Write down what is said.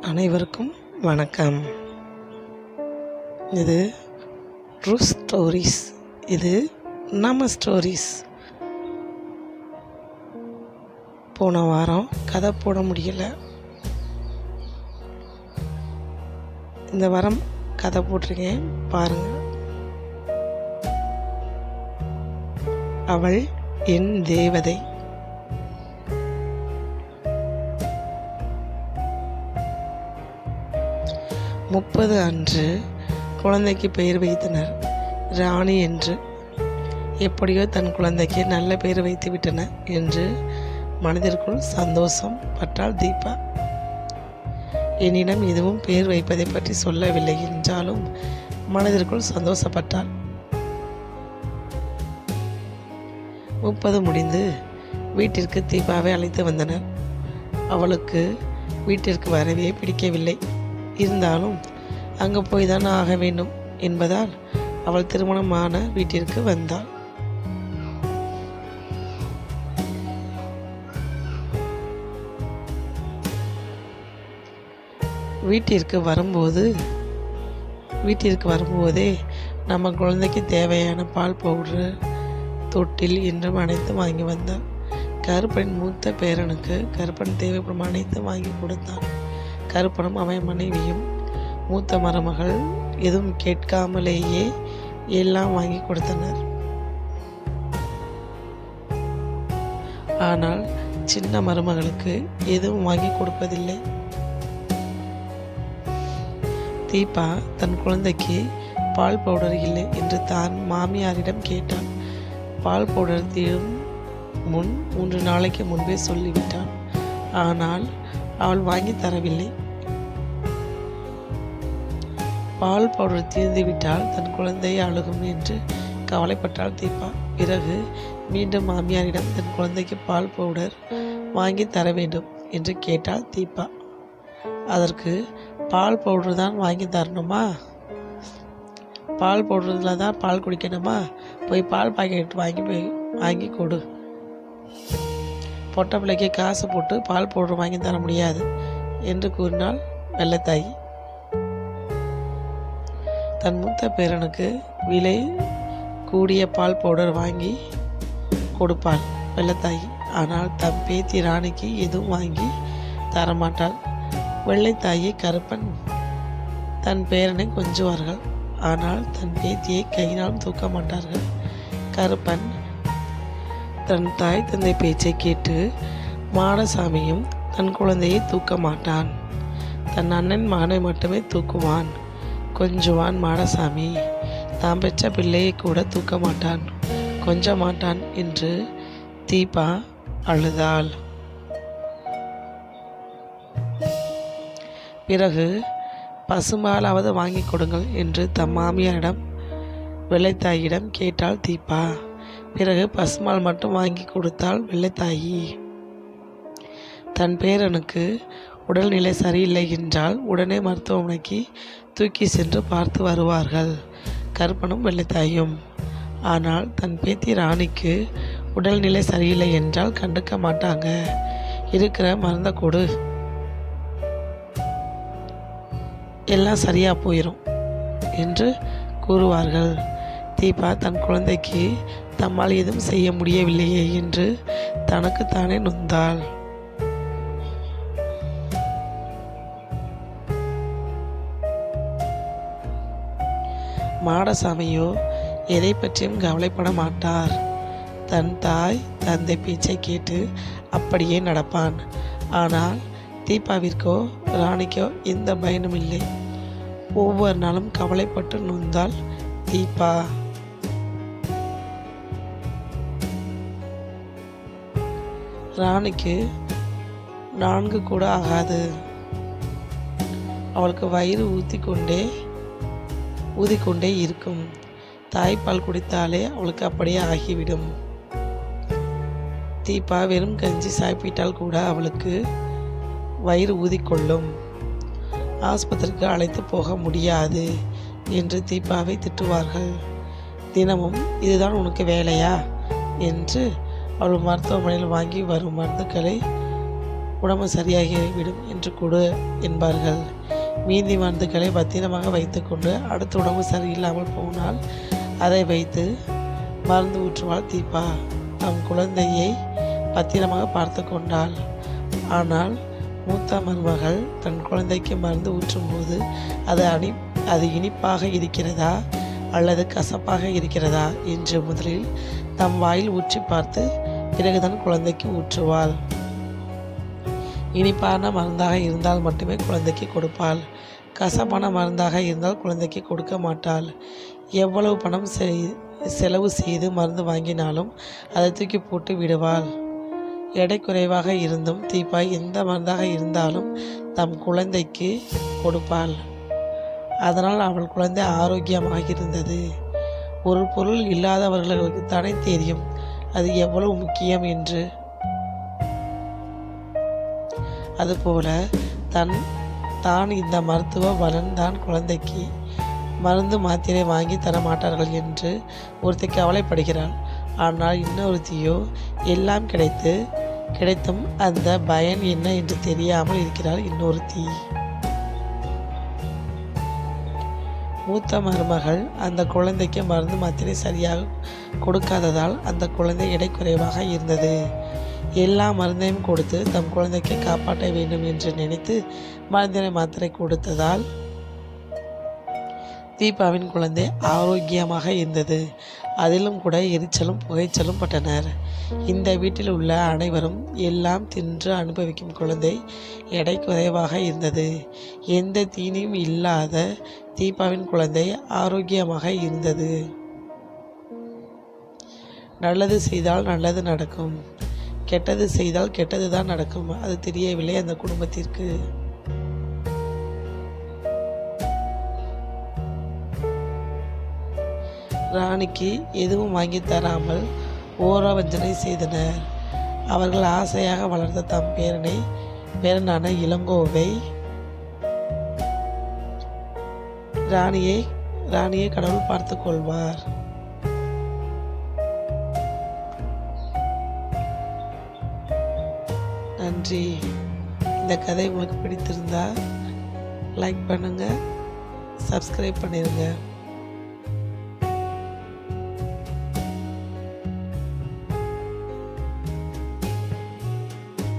அனைவருக்கும் வணக்கம். இது ட்ரூ ஸ்டோரிஸ் இது நம்ம ஸ்டோரிஸ் போன வாரம் கதை போட முடியல. இந்த வாரம் கதை போட்டிருக்கேன் பாருங்கள் அவள் என் தேவதை. முப்பது அன்று குழந்தைக்கு பெயர் வைத்தனர். ராணி என்று. எப்படியோ தன் குழந்தைக்கு நல்ல பெயர் வைத்து விட்டன என்று மனதிற்குள் சந்தோஷம் பட்டாள் தீபா. என்னிடம் எதுவும் பெயர் வைப்பதை பற்றி சொல்லவில்லை என்றாலும் மனதிற்குள் சந்தோஷப்பட்டாள். முப்பது முடிந்து வீட்டிற்கு தீபாவை அழைத்து வந்தனர். அவளுக்கு வீட்டிற்கு வரவே பிடிக்கவில்லை. இருந்தாலும் அங்கே போய் தானே ஆக வேண்டும் என்பதால் அவள் திருமணமான வீட்டிற்கு வந்தாள். வீட்டிற்கு வரும்போது வீட்டிற்கு வரும்போதே நம்ம குழந்தைக்கு தேவையான பால் பவுட்ரு தொட்டில் என்றும் அனைத்தும் வாங்கி வந்தாள். கருப்பன் மூத்த பேரனுக்கு கருப்பன் தேவைப்படும் அனைத்தும் வாங்கி கொடுத்தான். கருப்பனும் அவன் மனைவியும் மூத்த மருமகள் எதுவும் கேட்காமலேயே எல்லாம் வாங்கி கொடுத்தனர். ஆனால் சின்ன மருமகளுக்கு எதுவும் வாங்கி கொடுப்பதில்லை. தீபா தன் குழந்தைக்கு பால் பவுடர் இல்லை என்று தான் மாமியாரிடம் கேட்டான். பால் பவுடர் தீரும் முன் மூன்று நாளைக்கு முன்பே சொல்லிவிட்டான். ஆனால் அவள் வாங்கி தரவில்லை. பால் பவுடர் தீர்ந்துவிட்டால் தன் குழந்தை அழுகும் என்று கவலைப்பட்டால் தீபா பிறகு மீண்டும் மாமியாரிடம் தன் குழந்தைக்கு பால் பவுடர் வாங்கி தர வேண்டும் என்று கேட்டாள் தீபா அதற்கு பால் பவுடர் தான் வாங்கி தரணுமா? பால் பவுடரில் தான் பால் குடிக்கணுமா? போய் பால் பாக்கெட் வாங்கி போய் வாங்கி கொடு. பொட்டை பிள்ளைக்கு காசு போட்டு பால் பவுடர் வாங்கி தர முடியாது என்று கூறினாள் வெள்ளத்தாயி. தன் மூத்த பேரனுக்கு விலை கூடிய பால் பவுடர் வாங்கி கொடுப்பார் வெள்ளத்தாயி. ஆனால் தன் பேத்தி ராணிக்கு எதுவும் வாங்கி தரமாட்டாள். வெள்ளைத்தாயை கருப்பன் தன் பேரனை கொஞ்சுவார்கள். ஆனால் தன் பேத்தியை கையினால் தூக்க மாட்டார்கள். கருப்பன் தன் தாய் தந்தை பேச்சை கேட்டு மாடசாமியும் தன் குழந்தையை தூக்க மாட்டான். தன் அண்ணன் மகனை மட்டுமே தூக்குவான். கொஞ்சுவான் மாடசாமி. தாம் பெற்ற பிள்ளையை கூட தூக்க மாட்டான். கொஞ்ச மாட்டான் என்று தீபா அழுதாள். பிறகு பசுமாலாவது வாங்கி கொடுங்கள் என்று தம் மாமியாரிடம் வெள்ளைத்தாயிடம் கேட்டாள் தீபா. பிறகு பசுமால் மட்டும் வாங்கி கொடுத்தாள் வெள்ளைத்தாயி. தன் பேரனுக்கு உடல்நிலை சரியில்லை என்றால் உடனே மருத்துவமனைக்கு தூக்கி சென்று பார்த்து வருவார்கள். கருப்பனும் வெள்ளைத்தாயும். ஆனால் தன் பேத்தி ராணிக்கு உடல்நிலை சரியில்லை என்றால் கண்டுக்க மாட்டாங்க. இருக்கிற மருந்த கொடு. எல்லாம் சரியாக போயிடும் என்று கூறுவார்கள். தீபா தன் குழந்தைக்கு தம்மால் எதுவும் செய்ய முடியவில்லையே என்று தனக்குத்தானே நொந்தாள். மாடசாமியோ எதை பற்றியும் கவலைப்பட மாட்டார். தன் தாய் தந்தை பேச்சை கேட்டு அப்படியே நடப்பான். ஆனால் தீபாவிற்கோ ராணிக்கோ எந்த பயனும் இல்லை. ஒவ்வொரு நாளும் கவலைப்பட்டு நொந்தாள் தீபா. ராணிக்கு நான்கு கூட ஆகாது. அவளுக்கு வயிறு ஊற்றிக்கொண்டே ஊதிக்கொண்டே இருக்கும். தாய்ப்பால் குடித்தாலே அவளுக்கு அப்படியே ஆகிவிடும். தீபா வெறும் கஞ்சி சாப்பிட்டால் கூட அவளுக்கு வயிறு ஊதிக்கொள்ளும். ஆஸ்பத்திரிக்கு அழைத்து போக முடியாது என்று தீபாவை திட்டுவார்கள். தினமும் இதுதான் உனக்கு வேலையா? என்று அவள் மருத்துவமனையில் வாங்கி வரும் மருந்துகளை உடம்பு சரியாகிவிடும் என்று கொடு என்பார்கள். மீதி மருந்துகளை பத்திரமாக வைத்துக்கொண்டு அடுத்த உடம்பு சரியில்லாமல் போனால் அதை வைத்து மருந்து ஊற்றுவாள் தீபா தம் குழந்தையை பத்திரமாக பார்த்து கொண்டாள். ஆனால் மூத்த மருமகள் தன் குழந்தைக்கு மருந்து ஊற்றும்போது அது அணி அது இனிப்பாக இருக்கிறதா அல்லது கசப்பாக இருக்கிறதா என்று முதலில் தம் வாயில் ஊற்றி பார்த்து பிறகுதான் குழந்தைக்கு ஊற்றுவாள். இனிப்பான மருந்தாக இருந்தால் மட்டுமே குழந்தைக்கு கொடுப்பாள். கசப்பான மருந்தாக இருந்தால் குழந்தைக்கு கொடுக்க மாட்டாள். எவ்வளவு பணம் செலவு செய்து மருந்து வாங்கினாலும் அதை தூக்கி போட்டு விடுவாள். எடை குறைவாக இருந்தும் தீபாய் எந்த மருந்தாக இருந்தாலும் தம் குழந்தைக்கு கொடுப்பாள். அதனால் அவள் குழந்தை ஆரோக்கியமாக இருந்தது ஒரு பொருள் இல்லாதவர்களுக்கு தானே தெரியும். அது எவ்வளவு முக்கியம் என்று. அதுபோல தன் தான் இந்த மருத்துவ பலன் தான் குழந்தைக்கு மருந்து மாத்திரை வாங்கி தர மாட்டார்கள் என்று ஒருத்தி கவலைப்படுகிறாள் ஆனால் இன்னொருத்தியோ எல்லாம் கிடைத்து கிடைத்தும் அந்த பயன் என்ன என்று தெரியாமல் இருக்கிறாள் இன்னொருத்தி. மூத்த மருமகள் அந்த குழந்தைக்கு மருந்து மாத்திரை சரியாக கொடுக்காததால் அந்த குழந்தை எடை குறைவாக இருந்தது. எல்லா மருந்தையும் கொடுத்து தம் குழந்தைக்கு காப்பாற்ற வேண்டும் என்று நினைத்து மருந்தினை மாத்திரை கொடுத்ததால் தீபாவின் குழந்தை ஆரோக்கியமாக இருந்தது. அதிலும் கூட எரிச்சலும் புகைச்சலும் பட்டனர். இந்த வீட்டில் உள்ள அனைவரும் எல்லாம் தின்று அனுபவிக்கும் குழந்தை எடை குறைவாக இருந்தது. எந்த தீனியும் இல்லாத தீபாவின் குழந்தை ஆரோக்கியமாக இருந்தது. நல்லது செய்தால் நல்லது நடக்கும். கெட்டது செய்தால் கெட்டது தான் நடக்கும்? அது தெரியவில்லை அந்த குடும்பத்திற்கு. ராணிக்கு எதுவும் வாங்கி தராமல் ஓரவஞ்சனை செய்தனர். அவர்கள் ஆசையாக வளர்ந்த தம் பேரனை பேரனான இளங்கோவை ராணியை ராணியை கடவுள் பார்த்து கொள்வார். நன்றி. இந்த கதை உங்களுக்கு பிடித்திருந்தால் லைக் பண்ணுங்கள் சப்ஸ்கிரைப் பண்ணிடுங்க